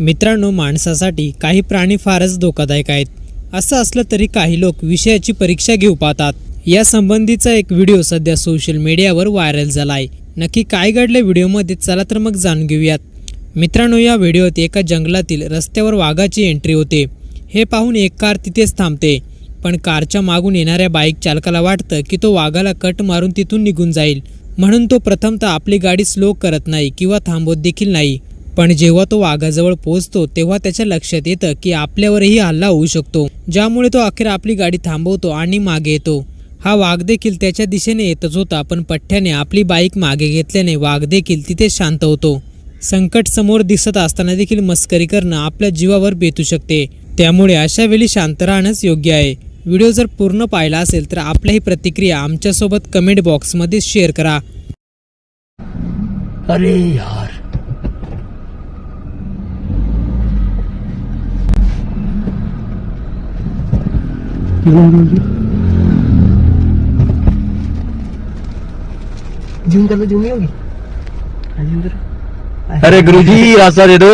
मित्रांनो माणसासाठी काही प्राणी फारच धोकादायक आहेत. असं असलं तरी काही लोक विषयाची परीक्षा घेऊ पाहतात. या संबंधीचा एक व्हिडिओ सध्या सोशल मीडियावर व्हायरल झाला आहे नक्की काय घडलं व्हिडिओमध्ये चला तर मग जाणून घेऊयात. मित्रांनो या व्हिडिओत एका जंगलातील रस्त्यावर वाघाची एंट्री होते. हे पाहून एक कार तिथेच थांबते. पण कारच्या मागून येणाऱ्या बाईक चालकाला वाटतं की तो वाघाला कट मारून तिथून निघून जाईल. म्हणून तो प्रथमतः आपली गाडी स्लो करत नाही किंवा थांबवत देखील नाही. पण जेव्हा तो वाघाजवळ पोहोचतो तेव्हा त्याच्या लक्षात येतं की आपल्यावरही हल्ला होऊ शकतो ज्यामुळे तो अखेर आपली गाडी थांबवतो आणि मागे येतो. हा वाघ देखील त्याच्या दिशेने येतच होता पण पठ्ठ्याने आपली बाईक मागे घेतल्याने वाघ देखील तिथे शांत होतो. संकट समोर दिसत असताना देखील मस्करी करणं आपल्या जीवावर बेतू शकते. त्यामुळे अशा वेळी शांत राहणंच योग्य आहे. व्हिडिओ जर पूर्ण पाहिला असेल तर आपल्याही प्रतिक्रिया आमच्यासोबत कमेंट बॉक्समध्ये शेअर करा. अरे जूम कर लो जूम नहीं होगी हाँ, जूम करो अरे गुरुजी रास्ता दे दो